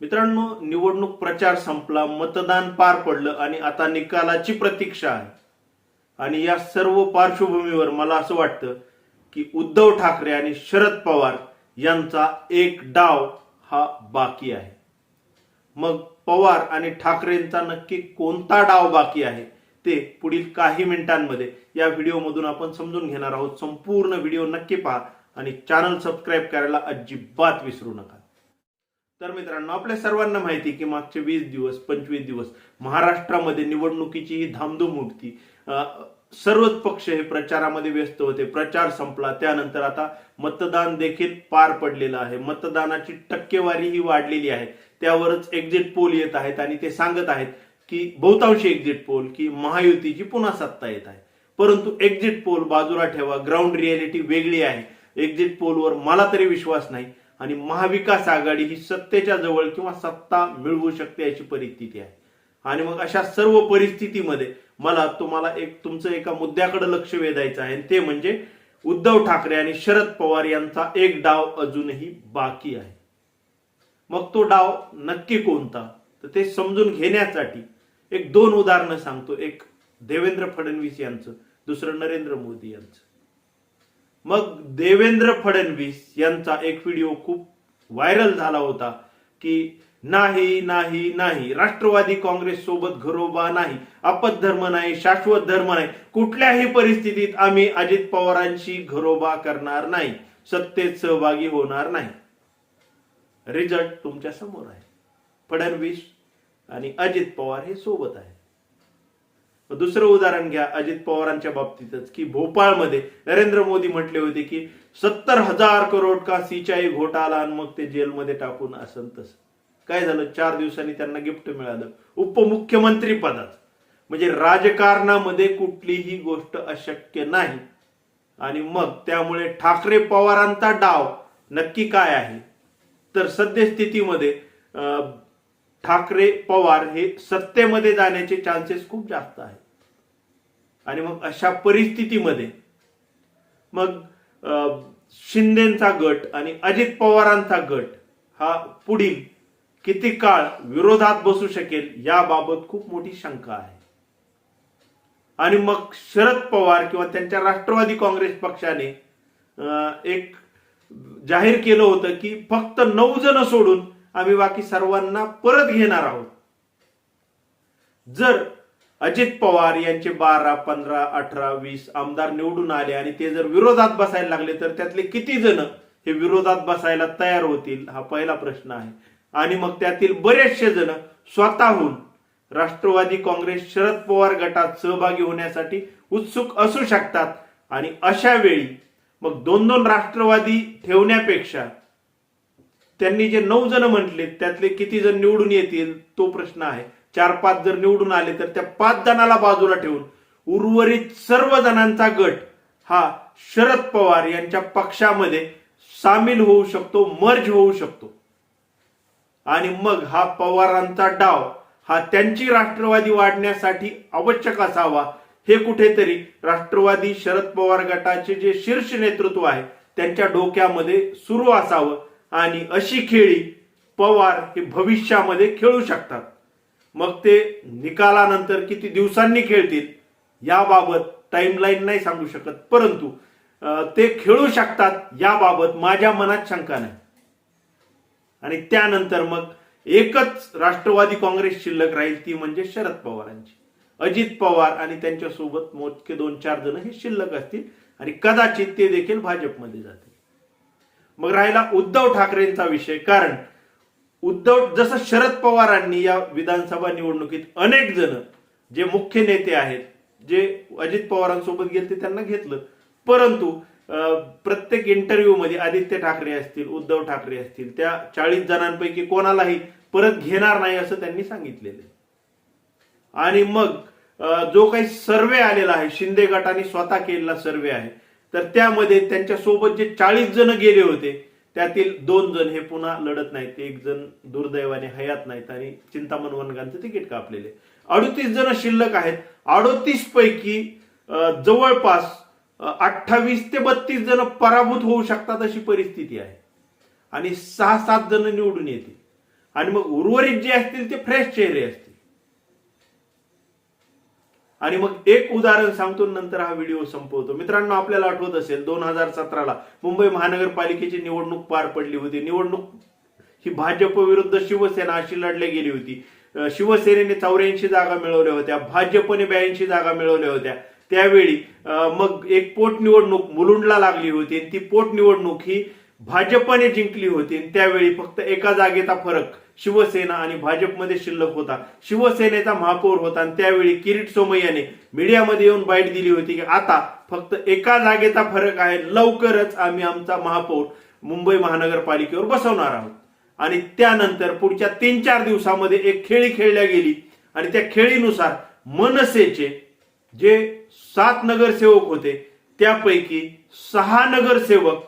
मित्रांनो निवडणूक प्रचार संपला मतदान पार पडलं आणि आता निकालाची प्रतीक्षा आहे. आणि या सर्व पार्श्वभूमीवर मला असं वाटतं की उद्धव ठाकरे आणि शरद पवार यांचा एक डाव हा बाकी आहे. मग पवार आणि ठाकरेंचा नक्की कोणता डाव बाकी आहे ते पुढील काही मिनिटांमध्ये या व्हिडिओमधून आपण समजून घेणार आहोत. संपूर्ण व्हिडिओ नक्की पहा आणि चॅनल सबस्क्राईब करायला अजिबात विसरू नका. तर मित्रांनो आपल्या सर्वांना माहिती की मागचे वीस दिवस पंचवीस दिवस महाराष्ट्रामध्ये निवडणुकीची ही धामधूम उठती सर्वच पक्ष हे प्रचारामध्ये व्यस्त होते. प्रचार संपला. त्यानंतर आता मतदान देखील पार पडलेलं आहे. मतदानाची टक्केवारी ही वाढलेली आहे. त्यावरच एक्झिट पोल येत आहेत आणि ते सांगत आहेत की बहुतांश एक्झिट पोल की महायुतीची पुन्हा सत्ता येत आहे. परंतु एक्झिट पोल बाजूला ठेवा. ग्राउंड रियालिटी वेगळी आहे. एक्झिट पोलवर मला तरी विश्वास नाही. आणि महाविकास आघाडी ही सत्तेच्या जवळ किंवा सत्ता मिळवू शकते अशी परिस्थिती आहे. आणि मग अशा सर्व परिस्थितीमध्ये मला तुम्हाला एक तुमचं एका मुद्द्याकडे लक्ष वेधायचं आहे. आणि ते म्हणजे उद्धव ठाकरे आणि शरद पवार यांचा एक डाव अजूनही बाकी आहे. मग तो डाव नक्की कोणता? तर ते समजून घेण्यासाठी एक दोन उदाहरणं सांगतो. एक देवेंद्र फडणवीस यांचं दुसरं नरेंद्र मोदी यांचं. मग देवेंद्र फडणवीस यांचा एक व्हिडिओ खूप व्हायरल झाला होता की नाही नाही नाही राष्ट्रवादी काँग्रेस सोबत घरोबा नाही अपत धर्म नाही शाश्वत धर्म नाही कुठल्याही परिस्थितीत आम्ही अजित पवारांशी घरोबा करणार नाही सत्तेत सहभागी होणार नाही. रिझल्ट तुमच्यासमोर आहे. फडणवीस आणि अजित पवार हे सोबत आहे दुसरं उदाहरण घ्या. अजित पवारांच्या बाबतीतच की भोपाळमध्ये नरेंद्र मोदी म्हटले होते की सत्तर हजार करोड का सिंचाई घोटाळा आणि मग ते जेलमध्ये टाकून असं तसं. काय झालं? चार दिवसांनी त्यांना गिफ्ट मिळालं. उपमुख्यमंत्री पदात म्हणजे राजकारणामध्ये कुठलीही गोष्ट अशक्य नाही. आणि मग त्यामुळे ठाकरे पवारांचा डाव नक्की काय आहे? तर सद्यस्थितीमध्ये अं, ठाकरे पवार हे सत्तेमध्ये जाण्याचे चान्सेस खूप जास्त आहेत. आणि मग अशा परिस्थितीमध्ये मग शिंदेचा गट आणि अजित पवारांचा गट हा पुढील किती काळ विरोधात बसू शकेल याबाबत खूप मोठी शंका आहे. आणि मग शरद पवार किंवा त्यांच्या राष्ट्रवादी काँग्रेस पक्षाने एक जाहीर केलं होतं की फक्त नऊ जण सोडून आम्ही बाकी सर्वांना परत घेणार आहोत. जर अजित पवार यांचे बारा पंधरा अठरा वीस आमदार निवडून आले आणि ते जर विरोधात बसायला लागले तर त्यातले किती जण हे विरोधात बसायला तयार होतील हा पहिला प्रश्न आहे. आणि मग त्यातील बरेचसे जण स्वतःहून राष्ट्रवादी काँग्रेस शरद पवार गटात सहभागी होण्यासाठी उत्सुक असू शकतात. आणि अशा वेळी मग दोन दोन राष्ट्रवादी ठेवण्यापेक्षा त्यांनी जे नऊ जण म्हटले त्यातले किती जण निवडून येतील तो प्रश्न आहे. चार पाच जर निवडून आले तर त्या पाच जणाला बाजूला ठेवून उर्वरित सर्व जणांचा गट हा शरद पवार यांच्या पक्षामध्ये सामील होऊ शकतो मर्ज होऊ शकतो. आणि मग हा पवारांचा डाव हा त्यांची राष्ट्रवादी वाढण्यासाठी आवश्यक असावा हे कुठेतरी राष्ट्रवादी शरद पवार गटाचे जे शीर्ष नेतृत्व आहे त्यांच्या डोक्यामध्ये सुरू असावं. आणि अशी खेळी पवार हे भविष्यामध्ये खेळू शकतात. मग ते निकालानंतर किती दिवसांनी खेळतील याबाबत टाईमलाईन नाही सांगू शकत. परंतु ते खेळू शकतात याबाबत माझ्या मनात शंका नाही. आणि त्यानंतर मग एकच राष्ट्रवादी काँग्रेस शिल्लक राहील ती म्हणजे शरद पवारांची. अजित पवार आणि त्यांच्यासोबत मोजके दोन चार जण हे शिल्लक असतील आणि कदाचित ते देखील भाजपमध्ये जातील. मग राहिला उद्धव ठाकरेंचा विषय कारण उद्धव जसं शरद पवारांनी या विधानसभा निवडणुकीत अनेक जण जे मुख्य नेते आहेत जे अजित पवारांसोबत गेले ते त्यांना घेतलं परंतु अं, प्रत्येक इंटरव्ह्यू मध्ये आदित्य ठाकरे असतील उद्धव ठाकरे असतील त्या चाळीस जणांपैकी कोणालाही परत घेणार नाही असं त्यांनी सांगितलेलं आहे. आणि मग जो काही सर्वे आलेला आहे शिंदे गटाने स्वतः केलेला सर्वे आहे तर त्यामध्ये त्यांच्यासोबत जे चाळीस जण गेले होते त्यातील दोन जण हे पुन्हा लढत नाहीत. एक जण दुर्दैवाने हयात नाहीत आणि चिंतामण वनगांचं तिकीट कापलेले. अडोतीस जण शिल्लक आहेत. अडोतीस पैकी जवळपास अठ्ठावीस ते बत्तीस जण पराभूत होऊ शकतात अशी परिस्थिती आहे. आणि सहा सात जण निवडून येतील. आणि मग उर्वरित जे असतील ते फ्रेश चेहरे असतील. आणि मग एक उदाहरण सांगतो नंतर हा व्हिडिओ संपवतो. मित्रांनो आपल्याला आठवत असेल दोन हजार सतराला मुंबई महानगरपालिकेची निवडणूक पार पडली होती. निवडणूक ही भाजप विरुद्ध शिवसेना अशी लढली गेली होती. शिवसेनेने चौऱ्याऐंशी जागा मिळवल्या होत्या भाजपने ब्याऐंशी जागा मिळवल्या होत्या. त्यावेळी मग एक पोटनिवडणूक मुलुंडला लागली होती ती पोटनिवडणूक ही भाजपने जिंकली होती त्यावेळी फक्त एका जागेचा फरक शिवसेना आणि भाजपमध्ये शिल्लक होता. शिवसेनेचा महापौर होता आणि त्यावेळी किरीट सोमय्याने मीडियामध्ये येऊन बाईट दिली होती की आता फक्त एका जागेचा फरक आहे लवकरच आम्ही आमचा महापौर मुंबई महानगरपालिकेवर बसवणार आहोत. आणि त्यानंतर पुढच्या तीन चार दिवसामध्ये एक खेळी खेळल्या गेली आणि त्या खेळीनुसार मनसेचे जे सात नगरसेवक होते त्यापैकी सहा नगरसेवक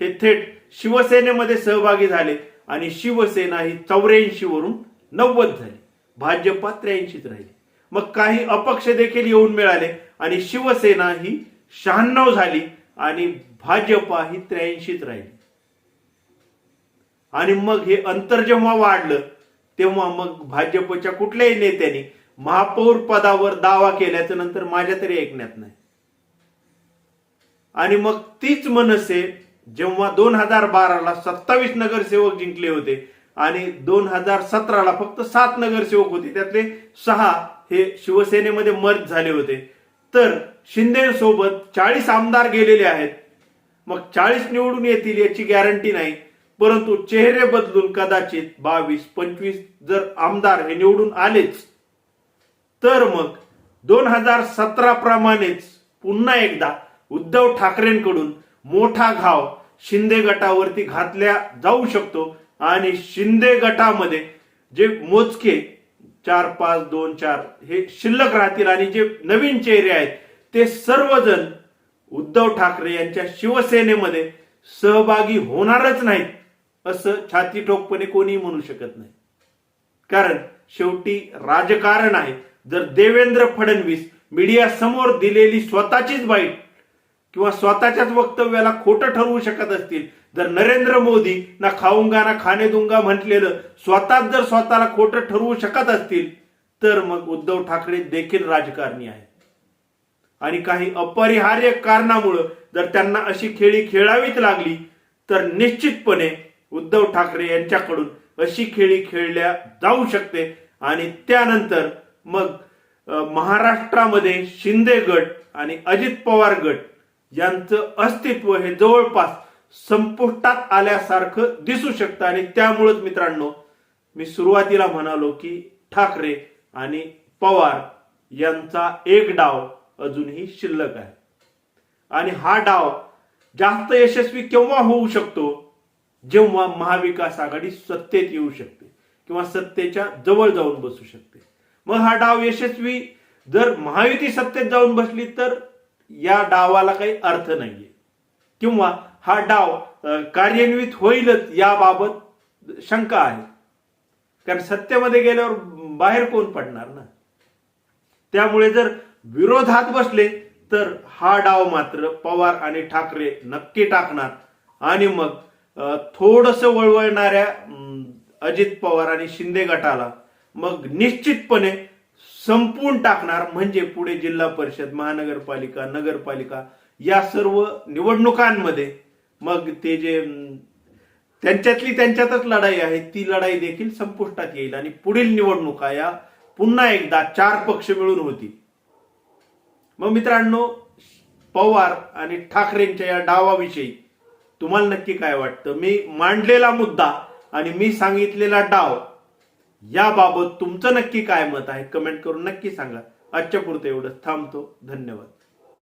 हे थेट शिवसेनेमध्ये सहभागी झाले. आणि शिवसेना ही चौऱ्याऐंशी वरून नव्वद झाली. भाजपा त्र्याऐंशीच राहिली. मग काही अपक्ष देखील येऊन मिळाले आणि शिवसेना ही शहाण्णव झाली आणि भाजपा ही त्र्याऐंशीच राहिली. आणि मग हे अंतर जेव्हा वाढलं तेव्हा मग भाजपच्या कुठल्याही नेत्याने महापौर पदावर दावा केल्याचं नंतर माझ्या तरी ऐकण्यात नाही. आणि मग तीच मनसे जेव्हा दोन हजार बाराला सत्तावीस नगरसेवक जिंकले होते आणि दोन हजार सतराला फक्त सात नगरसेवक होते त्यातले सहा हे शिवसेनेमध्ये मर्ज झाले होते. तर शिंदे सोबत चाळीस आमदार गेलेले आहेत. मग चाळीस निवडून येतील याची गॅरंटी नाही परंतु चेहरे बदलून कदाचित बावीस पंचवीस जर आमदार हे निवडून आलेच. तर मग दोन हजार सतरा प्रमाणेच पुन्हा एकदा उद्धव ठाकरेंकडून मोठा घाव शिंदे गटावरती घातल्या जाऊ शकतो. आणि शिंदे गटामध्ये जे मोजके चार पाच दोन चार हे शिल्लक राहतील आणि जे नवीन चेहरे आहेत ते सर्वजण उद्धव ठाकरे यांच्या शिवसेनेमध्ये सहभागी होणारच नाहीत असं छाती ठोकपणे कोणी म्हणू शकत नाही. कारण शेवटी राजकारण आहे. जर देवेंद्र फडणवीस मीडिया समोर दिलेली स्वतःचीच बाईट किंवा स्वतःच्याच वक्तव्याला खोटं ठरवू शकत असतील जर नरेंद्र मोदी ना खाऊंगा ना खाणे दुंगा म्हटलेलं स्वतःच जर स्वतःला खोटं ठरवू शकत असतील तर मग उद्धव ठाकरे देखील राजकारणी आहेत. आणि काही अपरिहार्य कारणामुळं जर त्यांना अशी खेळी खेळावीच लागली तर निश्चितपणे उद्धव ठाकरे यांच्याकडून अशी खेळी खेळल्या जाऊ शकते. आणि त्यानंतर मग महाराष्ट्रामध्ये शिंदे गट आणि अजित पवार गट यांचं अस्तित्व हे जवळपास संपुष्टात आल्यासारखं दिसू शकतं. आणि त्यामुळेच मित्रांनो मी सुरुवातीला म्हणालो की ठाकरे आणि पवार यांचा एक डाव अजूनही शिल्लक आहे. आणि हा डाव जास्त यशस्वी केव्हा होऊ शकतो? जेव्हा महाविकास आघाडी सत्तेत येऊ शकते किंवा सत्तेच्या जवळ जाऊन बसू शकते. मग हा डाव यशस्वी जर महायुती सत्तेत जाऊन बसली तर या डावाला काही अर्थ नाहीये. किंवा हा डाव कार्यान्वित होईलच याबाबत शंका आहे. कारण सत्तेमध्ये गेल्यावर बाहेर कोण पडणार ना? त्यामुळे जर विरोधात बसले तर हा डाव मात्र पवार आणि ठाकरे नक्की टाकणार. आणि मग थोडस वळवळणाऱ्या अजित पवार आणि शिंदे गटाला मग निश्चितपणे संपून टाकणार म्हणजे पुढे जिल्हा परिषद महानगरपालिका नगरपालिका या सर्व निवडणुकांमध्ये. मग ते जे त्यांच्यातली त्यांच्यातच लढाई आहे ती लढाई देखील संपुष्टात येईल. आणि पुढील निवडणुका या पुन्हा एकदा चार पक्ष मिळून होतील. मग मित्रांनो पवार आणि ठाकरेंच्या या डावाविषयी तुम्हाला नक्की काय वाटतं? मी मांडलेला मुद्दा आणि मी सांगितलेला डाव याबाबत तुमचं नक्की काय मत आहे? कमेंट करून नक्की सांगा. आजच्या पुरतं एवढंच. थांबतो. धन्यवाद.